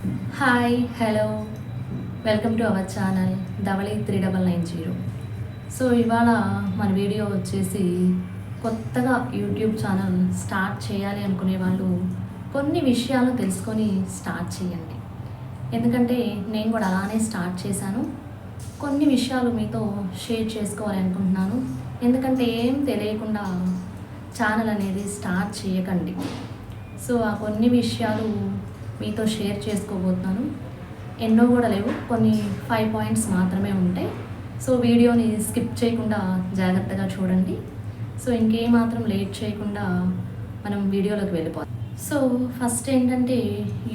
Hi hello welcome to our channel double eight three double nine zero so ఇవాళ మన video వచ్చేసి కొత్తగా YouTube channel start చేయాలి అనుకునే వాళ్ళు కొన్ని విషయాలు తెలుసుకొని స్టార్ట్ చేయండి. ఎందుకంటే నేను కూడా అలానే స్టార్ట్ చేశాను. కొన్ని విషయాలు మీతో షేర్ చేసుకోవాలి అనుకుంటున్నాను. ఎందుకంటే ఏం తెలియకుండా ఛానల్ అనేది స్టార్ట్ చేయకండి. సో ఆ కొన్ని విషయాలు మీతో షేర్ చేసుకోబోతున్నాను. ఎన్నో కూడా లేవు. కొన్ని ఫైవ్ పాయింట్స్ మాత్రమే ఉంటాయి. సో వీడియోని స్కిప్ చేయకుండా జాగ్రత్తగా చూడండి. సో ఇంకేమాత్రం లేట్ చేయకుండా మనం వీడియోలోకి వెళ్ళిపోతాం సో ఫస్ట్ ఏంటంటే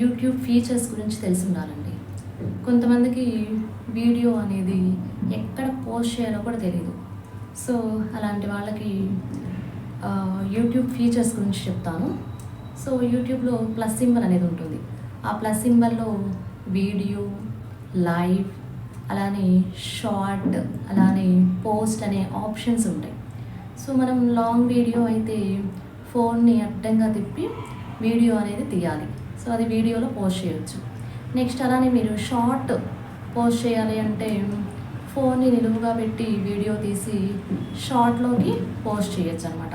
యూట్యూబ్ ఫీచర్స్ గురించి తెలిసి ఉండాలండి. కొంతమందికి వీడియో అనేది ఎక్కడ పోస్ట్ చేయాలో కూడా తెలియదు సో అలాంటి వాళ్ళకి యూట్యూబ్ ఫీచర్స్ గురించి చెప్తాను. సో యూట్యూబ్లో ప్లస్ సింబల్ అనేది ఉంటుంది. ఆ ప్లస్ సింబల్లో వీడియో లైవ్ అలానే షార్ట్ అలానే పోస్ట్ అనే ఆప్షన్స్ ఉంటాయి. సో మనం లాంగ్ వీడియో అయితే ఫోన్ని అడ్డంగా తిప్పి వీడియో అనేది తీయాలి. సో అది వీడియోలో పోస్ట్ చేయొచ్చు. నెక్స్ట్ అలానే మీరు షార్ట్ పోస్ట్ చేయాలి అంటే ఫోన్ని నిలువుగా పెట్టి వీడియో తీసి షార్ట్లోకి పోస్ట్ చేయొచ్చు అనమాట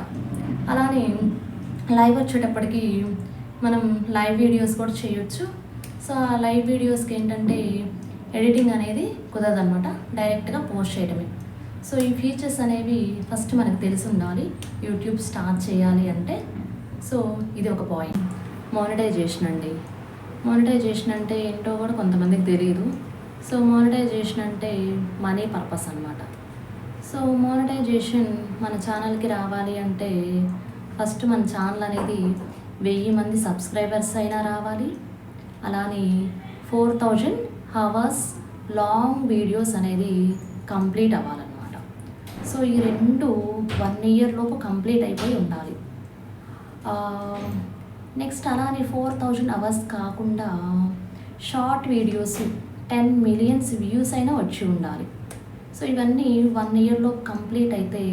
అలానే లైవ్ వచ్చేటప్పటికి మనం లైవ్ వీడియోస్ కూడా చేయొచ్చు. సో ఆ లైవ్ వీడియోస్కి ఏంటంటే ఎడిటింగ్ అనేది కుదరదనమాట డైరెక్ట్గా పోస్ట్ చేయడమే. సో ఈ ఫీచర్స్ అనేవి ఫస్ట్ మనకు తెలిసి ఉండాలి. యూట్యూబ్ స్టార్ట్ చేయాలి అంటే. సో ఇది ఒక పాయింట్. మానిటైజేషన్ అండి. మానిటైజేషన్ అంటే ఏంటో కూడా కొంతమందికి తెలియదు సో మానిటైజేషన్ అంటే మనీ పర్పస్ అనమాట సో మానిటైజేషన్ మన ఛానల్కి రావాలి అంటే ఫస్ట్ మన ఛానల్ అనేది వెయ్యి మంది సబ్స్క్రైబర్స్ అయినా రావాలి. అలానే four thousand hours long videos అనేది కంప్లీట్ అవ్వాలన్నమాట. సో ఈ రెండు వన్ ఇయర్ లోపు కంప్లీట్ అయిపోయి ఉండాలి. నెక్స్ట్ అలానే ఫోర్ థౌజండ్ అవర్స్ కాకుండా short videos ten millions views అయినా వచ్చి ఉండాలి. సో ఇవన్నీ వన్ ఇయర్లో కంప్లీట్ అయితే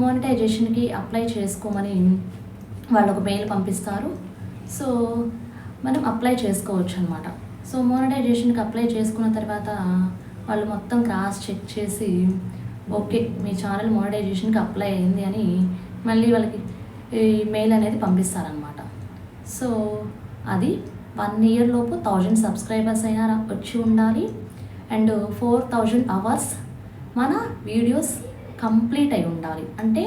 మోనిటైజేషన్కి అప్లై చేసుకోమని వాళ్ళు ఒక మెయిల్ పంపిస్తారు. సో మనం అప్లై చేసుకోవచ్చు అనమాట సో మోనటైజేషన్కి అప్లై చేసుకున్న తర్వాత వాళ్ళు మొత్తం క్రాస్ చెక్ చేసి ఓకే మీ ఛానల్ మోనటైజేషన్కి అప్లై అయింది అని మళ్ళీ వాళ్ళకి ఈ మెయిల్ అనేది పంపిస్తారనమాట సో అది వన్ ఇయర్ లోపు థౌజండ్ సబ్స్క్రైబర్స్ అయినా వచ్చి ఉండాలి. అండ్ ఫోర్ థౌజండ్ అవర్స్ మన వీడియోస్ కంప్లీట్ అయి ఉండాలి. అంటే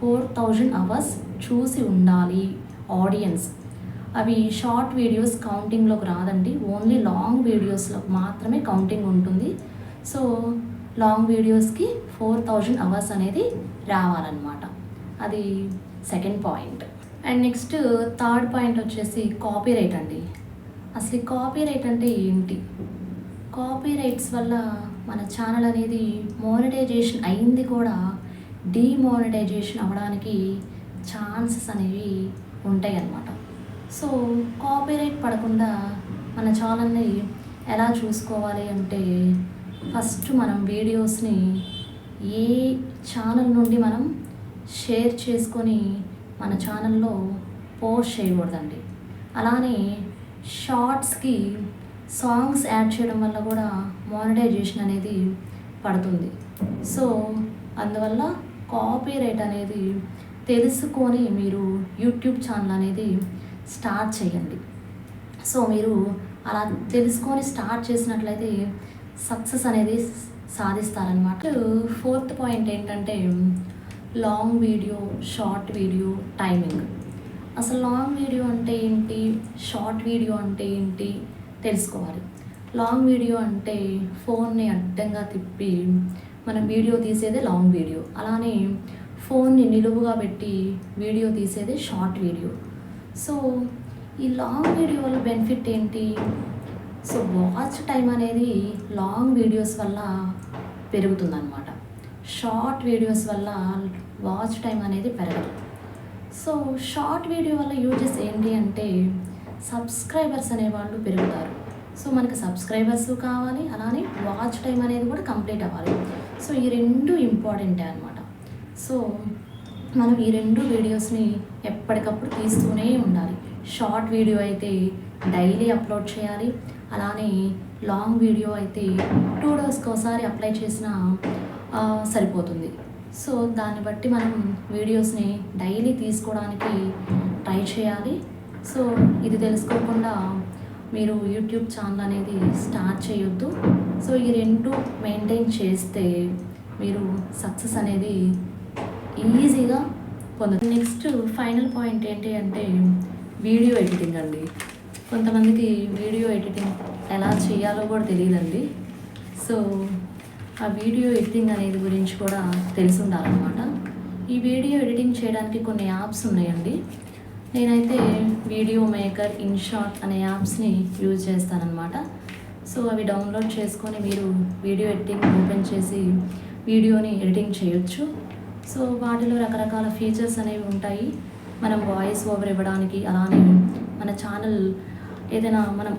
ఫోర్ థౌజండ్ అవర్స్ చూసి ఉండాలి ఆడియన్స్. అవి షార్ట్ వీడియోస్ కౌంటింగ్లోకి రాదండి. ఓన్లీ లాంగ్ వీడియోస్లో మాత్రమే కౌంటింగ్ ఉంటుంది. సో లాంగ్ వీడియోస్కి ఫోర్ థౌజండ్ అవర్స్ అనేది రావాలన్నమాట. అది second point. And next third point వచ్చేసి కాపీ రైట్ అండి. అసలు కాపీ రైట్ అంటే ఏంటి? కాపీ రైట్స్ వల్ల మన ఛానల్ అనేది మోనిటైజేషన్ అయింది కూడా డీమోనిటైజేషన్ అవ్వడానికి ఛాన్సెస్ అనేవి ఉంటాయి అన్నమాట సో కాపీరైట్ పడకుండా మన ఛానల్ని ఎలా చూసుకోవాలి అంటే ఫస్ట్ మనం వీడియోస్ని ఏ ఛానల్ నుండి మనం షేర్ చేసుకొని మన ఛానల్లో పోస్ట్ చేయకూడదండి. అలానే షార్ట్స్కి సాంగ్స్ యాడ్ చేయడం వల్ల కూడా మానిటైజేషన్ అనేది పడుతుంది. సో అందువల్ల కాపీరైట్ అనేది తెలుసుకొని మీరు యూట్యూబ్ ఛానల్ అనేది స్టార్ట్ చేయండి. సో మీరు అలా తెలుసుకొని స్టార్ట్ చేసినట్లయితే సక్సెస్ అనేది సాధిస్తారనమాట ఫోర్త్ పాయింట్ ఏంటంటే long video short video timing. అసలు లాంగ్ వీడియో అంటే ఏంటి? షార్ట్ వీడియో అంటే ఏంటి? తెలుసుకోవాలి. లాంగ్ వీడియో అంటే ఫోన్ని అడ్డంగా తిప్పి మనం వీడియో తీసేదే లాంగ్ వీడియో అలానే ఫోన్ని నిలువుగా పెట్టి వీడియో తీసేదే షార్ట్ వీడియో సో ఈ లాంగ్ వీడియో వల్ల బెనిఫిట్ ఏంటి? సో వాచ్ టైం అనేది లాంగ్ వీడియోస్ వల్ల పెరుగుతుందన్నమాట. షార్ట్ వీడియోస్ వల్ల వాచ్ టైం అనేది పెరగదు. సో షార్ట్ వీడియో వల్ల యూజెస్ ఏంటి అంటే సబ్స్క్రైబర్స్ అనేవాళ్ళు పెరుగుతారు. సో మనకి సబ్స్క్రైబర్స్ కావాలి అలానే వాచ్ టైం అనేది కూడా కంప్లీట్ అవ్వాలి. సో ఈ రెండు ఇంపార్టెంటే అనమాట సో మనం ఈ రెండు వీడియోస్ని ఎప్పటికప్పుడు తీస్తూనే ఉండాలి. షార్ట్ వీడియో అయితే డైలీ అప్లోడ్ చేయాలి అలానే లాంగ్ వీడియో అయితే టూ డేస్కి ఒకసారి అప్లై చేసినా సరిపోతుంది. సో దాన్ని బట్టి మనం వీడియోస్ని డైలీ తీసుకోవడానికి ట్రై చేయాలి. సో ఇది తెలుసుకోకుండా మీరు యూట్యూబ్ ఛానల్ అనేది స్టార్ట్ చేయొద్దు. సో ఈ రెండు మెయింటైన్ చేస్తే మీరు సక్సెస్ అనేది ఈజీగా పొందదు నెక్స్ట్ ఫైనల్ పాయింట్ ఏంటి అంటే వీడియో ఎడిటింగ్ అండి. కొంతమందికి వీడియో ఎడిటింగ్ ఎలా చేయాలో కూడా తెలియదండి. సో ఆ వీడియో ఎడిటింగ్ అనేది గురించి కూడా తెలిసి ఉండాలన్నమాట. ఈ వీడియో ఎడిటింగ్ చేయడానికి కొన్ని యాప్స్ ఉన్నాయండి. నేనైతే వీడియో మేకర్ ఇన్షాట్ అనే యాప్స్ని యూజ్ చేస్తానన్నమాట. సో అవి డౌన్లోడ్ చేసుకొని మీరు వీడియో ఎడిటింగ్ ఓపెన్ చేసి వీడియోని ఎడిటింగ్ చేయొచ్చు. సో వాటిలో రకరకాల ఫీచర్స్ అనేవి ఉంటాయి. మనం వాయిస్ ఓవర్ ఇవ్వడానికి అలానే మన ఛానల్ ఏదైనా మనం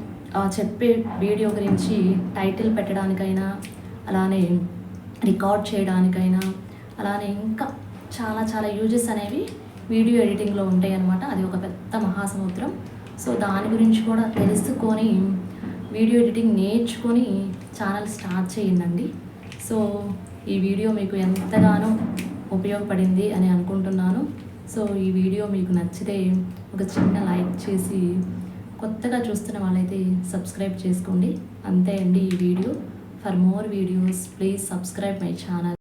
చెప్పే వీడియో గురించి టైటిల్ పెట్టడానికైనా అలానే రికార్డ్ చేయడానికైనా అలానే ఇంకా చాలా చాలా యూజెస్ అనేవి వీడియో ఎడిటింగ్లో ఉంటాయి అన్నమాట. అది ఒక పెద్ద మహాసముద్రం. సో దాని గురించి కూడా తెలుసుకొని వీడియో ఎడిటింగ్ నేర్చుకొని ఛానల్ స్టార్ట్ చేయండి సో ఈ వీడియో మీకు ఎంతగానో ఉపయోగపడింది అని అనుకుంటున్నాను. సో ఈ వీడియో మీకు నచ్చితే ఒక చిన్న లైక్ చేసి కొత్తగా చూస్తున్న వాళ్ళైతే సబ్స్క్రైబ్ చేసుకోండి. అంతే అండి ఈ video. For more videos please subscribe my channel.